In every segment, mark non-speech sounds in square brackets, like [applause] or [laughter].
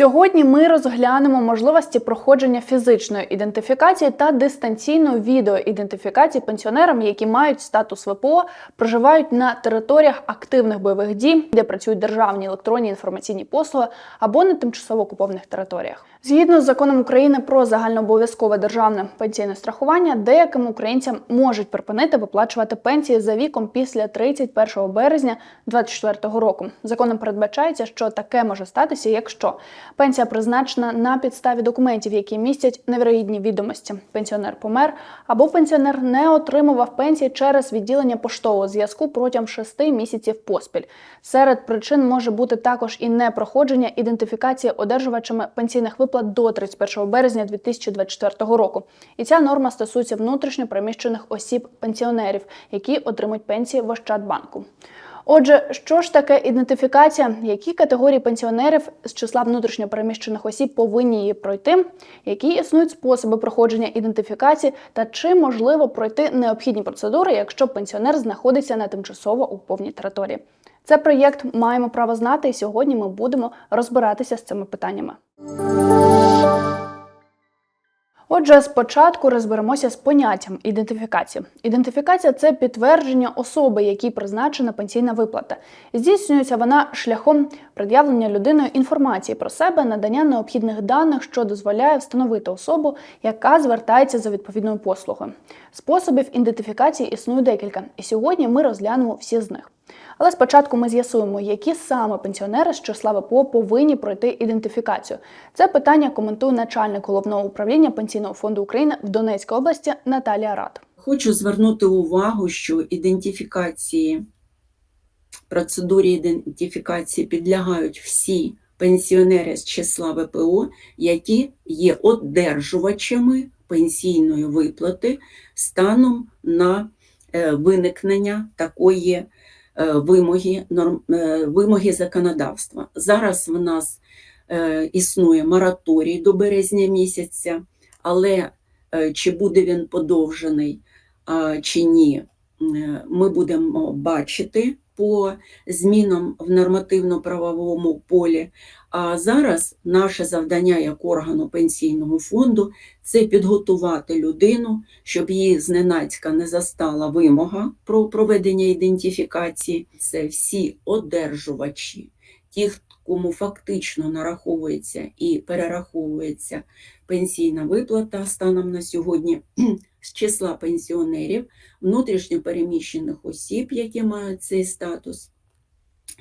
Сьогодні ми розглянемо можливості проходження фізичної ідентифікації та дистанційної відеоідентифікації пенсіонерам, які мають статус ВПО, проживають на територіях активних бойових дій, де працюють державні електронні інформаційні послуги або на тимчасово окупованих територіях. Згідно з законом України про загальнообов'язкове державне пенсійне страхування, деяким українцям можуть припинити виплачувати пенсії за віком після 31 березня 2024 року. Законом передбачається, що таке може статися, якщо пенсія призначена на підставі документів, які містять невірогідні відомості. Пенсіонер помер або пенсіонер не отримував пенсії через відділення поштового зв'язку протягом 6 місяців поспіль. Серед причин може бути також і непроходження ідентифікації одержувачами пенсійних виплат до 31 березня 2024 року. І ця норма стосується внутрішньо переміщених осіб пенсіонерів, які отримують пенсії в Ощадбанку. Отже, що ж таке ідентифікація? Які категорії пенсіонерів з числа внутрішньо переміщених осіб повинні її пройти? Які існують способи проходження ідентифікації, та чи можливо пройти необхідні процедури, якщо пенсіонер знаходиться на тимчасово окупованій території? Це проєкт маємо право знати, і сьогодні ми будемо розбиратися з цими питаннями. Отже, спочатку розберемося з поняттям ідентифікації. Ідентифікація це підтвердження особи, якій призначена пенсійна виплата. Здійснюється вона шляхом пред'явлення людиною інформації про себе, надання необхідних даних, що дозволяє встановити особу, яка звертається за відповідною послугою. Способів ідентифікації існує декілька, і сьогодні ми розглянемо всі з них. Але спочатку ми з'ясуємо, які саме пенсіонери з числа ВПО повинні пройти ідентифікацію. Це питання коментує начальник головного управління Пенсійного фонду України в Донецькій області Наталія Рад. Хочу звернути увагу, що ідентифікації, процедурі ідентифікації підлягають всі пенсіонери з числа ВПО, які є одержувачами пенсійної виплати станом на е, виникнення такої вимоги, норм, е, вимоги законодавства. Зараз в нас е, існує мораторій до березня місяця, але е, чи буде він подовжений чи ні, е, ми будемо бачити по змінам в нормативно-правовому полі. А зараз наше завдання як органу пенсійного фонду це підготувати людину, щоб її зненацька не застала вимога про проведення ідентифікації. Це всі одержувачі, ті, кому фактично нараховується і перераховується пенсійна виплата станом на сьогодні з числа пенсіонерів, внутрішньо переміщених осіб, які мають цей статус,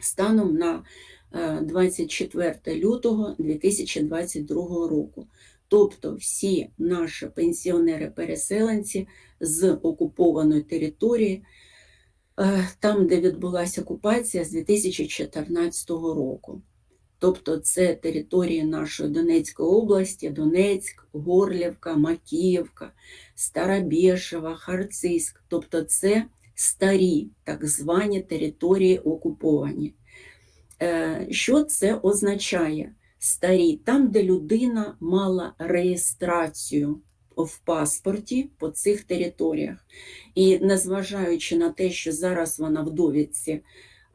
станом на е, 24 лютого 2022 року. Тобто всі наші пенсіонери-переселенці з окупованої території, е, там, де відбулася окупація з 2014 року. Тобто це території нашої Донецької області, Донецьк, Горлівка, Макіївка, Старобєшева, Харцизьк. Тобто це старі так звані території окуповані. Е, Що це означає? Старі, там, де людина мала реєстрацію в паспорті по цих територіях. І незважаючи на те, що зараз вона в довідці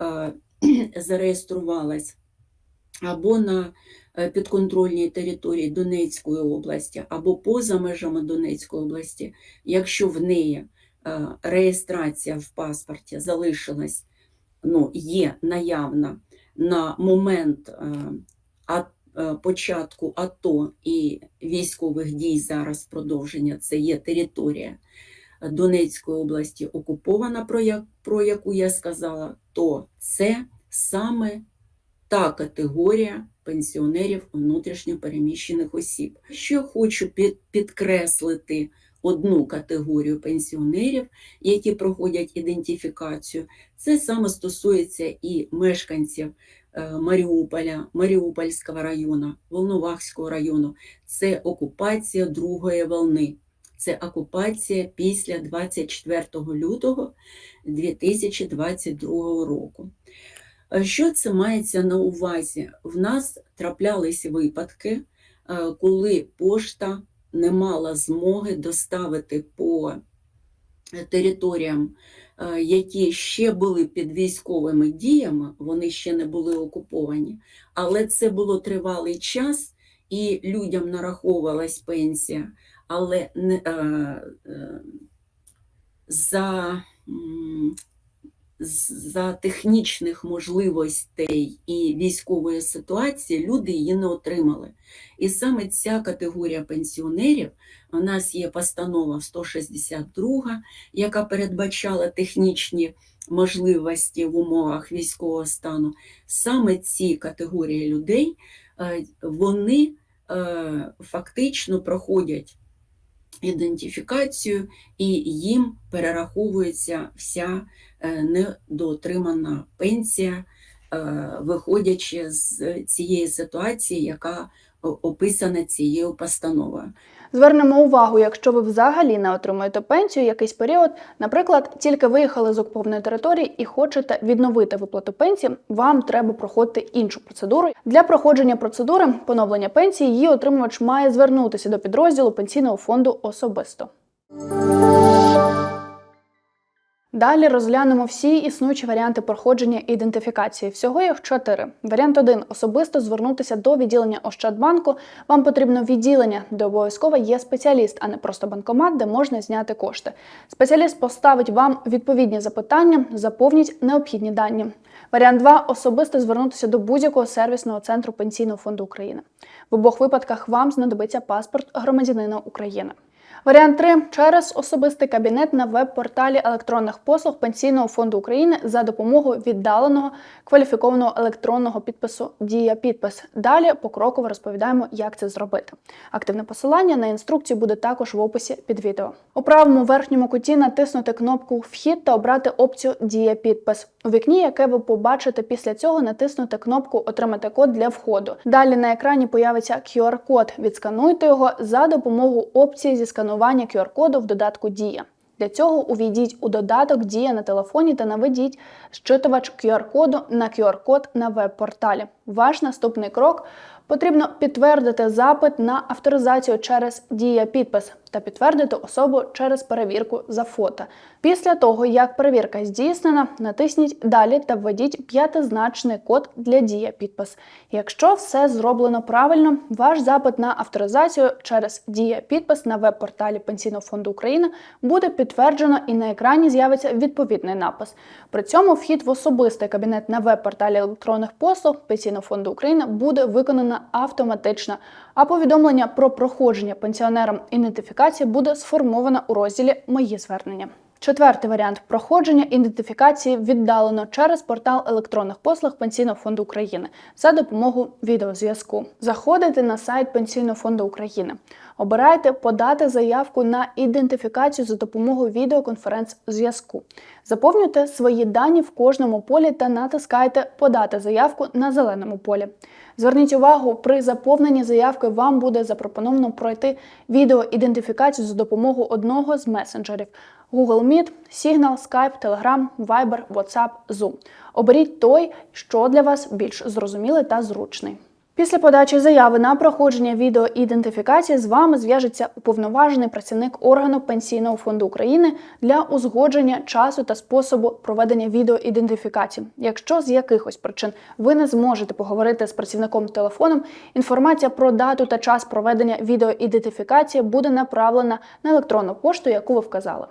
е, [clears throat] зареєструвалась або на е, підконтрольній території Донецької області, або поза межами Донецької області, якщо в неї е, реєстрація в паспорті залишилась, ну, є наявна на момент е, початку АТО і військових дій зараз продовження, це є територія Донецької області окупована, про яку я сказала, то це саме та категорія пенсіонерів внутрішньо переміщених осіб. Що хочу підкреслити одну категорію пенсіонерів, які проходять ідентифікацію, це саме стосується і мешканців е, Маріуполя, Маріупольського району, Волновахського району. Це окупація другої волни. Це окупація після 24 лютого 2022 року. Е, Що це мається на увазі? В нас траплялись випадки, е, коли пошта не мала змоги доставити по територіям е, які ще були під військовими діями, вони ще не були окуповані, але це було тривалий час, і людям нараховувалась пенсія, але не, за, за технічних можливостей і військової ситуації люди її не отримали. І саме ця категорія пенсіонерів, у нас є постанова 162, яка передбачала технічні можливості в умовах військового стану. Саме ці категорії людей, е, вони е, фактично проходять ідентифікацію, і їм перераховується вся е, недоотримана пенсія, е, виходячи з цієї ситуації, яка описана цією постановою. Звернемо увагу, якщо ви взагалі не отримуєте пенсію якийсь період, наприклад, тільки виїхали з окупованої території і хочете відновити виплату пенсії, вам треба проходити іншу процедуру. Для проходження процедури поновлення пенсії її отримувач має звернутися до підрозділу пенсійного фонду особисто. Далі розглянемо всі існуючі варіанти проходження ідентифікації. Всього їх чотири. Варіант 1. особисто звернутися до відділення Ощадбанку. Вам потрібно відділення, де обов'язково є спеціаліст, а не просто банкомат, де можна зняти кошти. Спеціаліст поставить вам відповідні запитання, заповніть необхідні дані. Варіант 2. особисто звернутися до будь-якого сервісного центру Пенсійного фонду України. В обох випадках вам знадобиться паспорт громадянина України. Варіант 3. через особистий кабінет на веб-порталі електронних послуг Пенсійного фонду України за допомогою віддаленого кваліфікованого електронного підпису Дія підпис. Далі покроково розповідаємо, як це зробити. Активне посилання на інструкцію буде також в описі під відео. У правому верхньому куті натиснути кнопку Вхід та обрати опцію Дія підпис. У вікні, яке ви побачите після цього, натиснути кнопку Отримати код для входу. Далі на екрані появиться QR-код. Відскануйте його за допомогою опції зі сканування QR-коду в додатку Дія. Для цього увійдіть у додаток Дія на телефоні та наведіть щитувач QR-коду на QR-код на веб-порталі. Ваш наступний крок потрібно підтвердити запит на авторизацію через Дія підпис та підтвердити особу через перевірку за фото. Після того, як перевірка здійснена, натисніть Далі та введіть п'ятизначний код для Дія підпис. Якщо все зроблено правильно, ваш запит на авторизацію через Дія підпис на веб-порталі Пенсійного фонду України буде підтверджено і на екрані з'явиться відповідний напис. При цьому вхід в особистий кабінет на веб-порталі електронних послуг Пенсійного фонду України буде виконано автоматично, а повідомлення про проходження пенсіонерам ідентифікації буде сформовано у розділі Мої звернення. Четвертий варіант проходження ідентифікації віддалено через портал електронних послуг Пенсійного фонду України за допомогою відеозв'язку. Заходите на сайт Пенсійного фонду України. Обирайте подати заявку на ідентифікацію за допомогою відеоконференц-зв'язку. Заповнюйте свої дані в кожному полі та натискайте Подати заявку на зеленому полі. Зверніть увагу, при заповненні заявки вам буде запропоновано пройти відеоідентифікацію за допомогою одного з месенджерів Google Meet, Signal, Skype, Telegram, Viber, WhatsApp, Zoom. Оберіть той, що для вас більш зрозумілий та зручний. Після подачі заяви на проходження відеоідентифікації з вами зв'яжеться уповноважений працівник органу Пенсійного фонду України для узгодження часу та способу проведення відеоідентифікації. Якщо з якихось причин ви не зможете поговорити з працівником телефоном, інформація про дату та час проведення відеоідентифікації буде направлена на електронну пошту, яку ви вказали.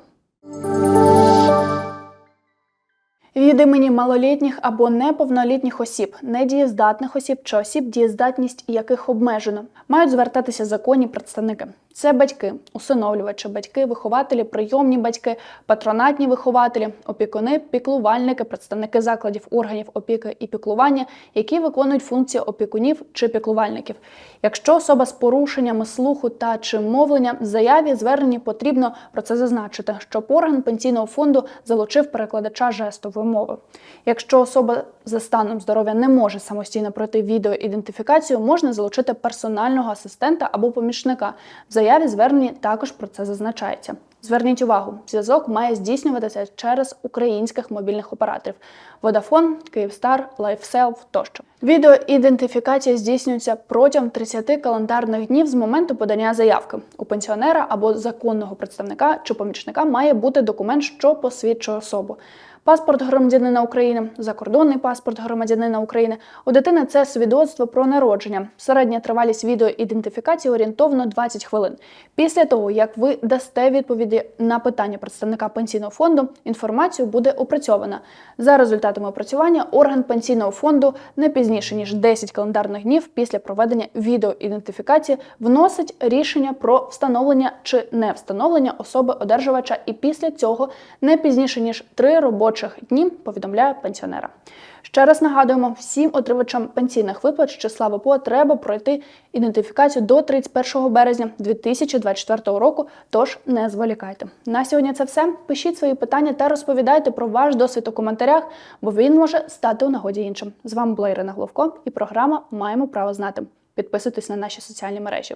Від імені малолітніх або неповнолітніх осіб, недієздатних осіб чи осіб, дієздатність яких обмежено, мають звертатися законні представники. Це батьки, усиновлювачі, батьки, вихователі, прийомні батьки, патронатні вихователі, опікуни, піклувальники, представники закладів органів опіки і піклування, які виконують функції опікунів чи піклувальників. Якщо особа з порушеннями слуху та чи мовлення в заяві зверненні потрібно про це зазначити, щоб орган пенсійного фонду залучив перекладача жестової мови. Якщо особа за станом здоров'я не може самостійно пройти відеоідентифікацію, можна залучити персонального асистента або помічника. В заяві зверненні також про це зазначається. Зверніть увагу, зв'язок має здійснюватися через українських мобільних операторів Vodafone, Kyivstar, LifeSelf тощо. Відеоідентифікація здійснюється протягом 30 календарних днів з моменту подання заявки. У пенсіонера або законного представника чи помічника має бути документ, що посвідчує особу. Паспорт громадянина України, закордонний паспорт громадянина України. У дитини це свідоцтво про народження. Середня тривалість відеоідентифікації орієнтовно 20 хвилин. Після того, як ви дасте відповіді на питання представника пенсійного фонду, інформацію буде опрацьована. За результатами опрацювання орган пенсійного фонду не пізніше ніж 10 календарних днів після проведення відеоідентифікації вносить рішення про встановлення чи не встановлення особи одержувача, і після цього не пізніше ніж 3 робочих дні повідомляє пенсіонера. Ще раз нагадуємо, всім отримувачам пенсійних виплат з числа ВПО треба пройти ідентифікацію до 31 березня 2024 року. Тож не зволікайте. На сьогодні це все. Пишіть свої питання та розповідайте про ваш досвід у коментарях, бо він може стати у нагоді іншим. З вами була Ірина Головко і програма Маємо право знати. Підписуйтесь на наші соціальні мережі.